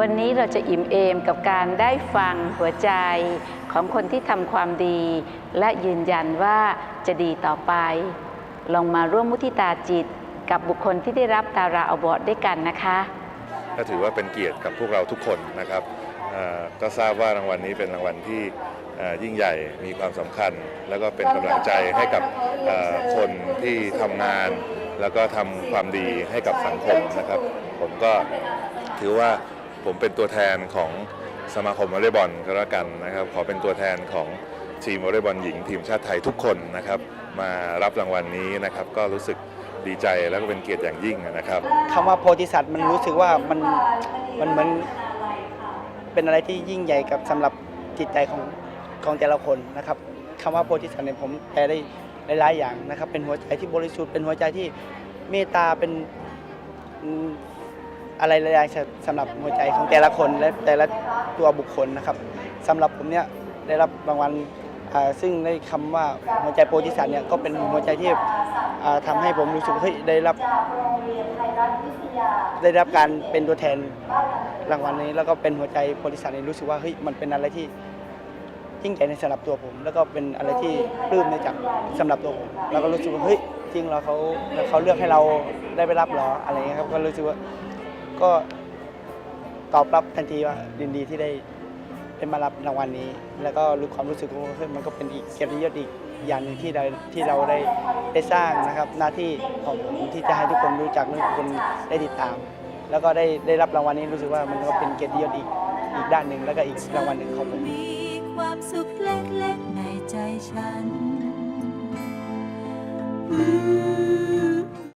วันนี้เราจะอิ่มเอมกับการได้ฟังหัวใจของคนที่ทำความดี และยืนยันว่าจะดีต่อไป ลองมาร่วมมุทิตาจิตกับบุคคลที่ได้รับตาราอวอร์ดด้วยกันนะคะก็ถือว่าเป็นเกียรติกับพวกเราทุกคนนะครับก็ทราบว่ารางวัลนี้เป็นรางวัลที่ยิ่งใหญ่มีความสำคัญ แล้วก็เป็นกำลังใจให้กับคนที่ทำงาน แล้วก็ทำความดีให้กับสังคมนะครับ ผมก็ถือว่า ผมเป็นตัวแทนของสมาคมวอลเลย์บอลก็แล้วกันนะครับ ขอเป็นตัวแทนของทีมวอลเลย์บอลหญิงทีมชาติไทยทุกคนนะครับ มารับรางวัลนี้นะครับ ก็รู้สึกดีใจแล้วก็เป็นเกียรติอย่างยิ่งนะครับคำว่าโพธิสัตว์มันรู้สึกว่ามันมันเหมือนเป็นอะไรที่ยิ่งใหญ่กับสำหรับจิตใจของของแต่ละคนนะครับคำว่าโพธิสัตว์เนี่ยผมแปลได้หลายๆอย่างนะครับ เป็นหัวใจที่บริสุทธิ์เป็นหัวใจที่เมตตาเป็น อะไรหลายอย่างสำหรับหัวใจของแต่ละคนและแต่ละตัวบุคคลนะครับสำหรับผมเนี่ยได้รับรางวัลซึ่งได้คำว่าหัวใจโพธิสัตว์เนี่ยก็เป็นหัวใจที่ทำาให้ผมรู้สึกว่าเฮ้ยได้รับ ได้รับการเป็นตัวแทนรางวัลนี้ แล้วก็เป็นหัวใจบริษัทนี้รู้สึกว่าเฮ้ยมันเป็นอะไรที่ยิ่งใหญ่ในสำหรับตัวผม แล้วก็เป็นอะไรที่ปลื้มในจากสำหรับตัวผมแล้วก็รู้สึกว่าเฮ้ยจริงเราเขาเขาเลือกให้เราได้ไปรับหรออะไรเงี้ยครับก็รู้สึกว่า ก็ตอบรับทันทีว่ายินดีที่ได้ได้มารับรางวัลนี้ แล้วก็รู้ความรู้สึกว่าเฮ้ยมันก็เป็นอีกเกียรติยศอีกอย่างหนึ่งที่เราที่เราได้ได้สร้างนะครับหน้าที่ของผมที่จะให้ทุกคนรู้จักให้ทุกคนได้ติดตาม แล้วก็ได้ได้รับรางวัลนี้รู้สึกว่ามันก็เป็นเกียรติยศอีกอีกด้านหนึ่งแล้วก็อีกรางวัลหนึ่งของผม มีความสุขเล็กๆในใจฉันอืม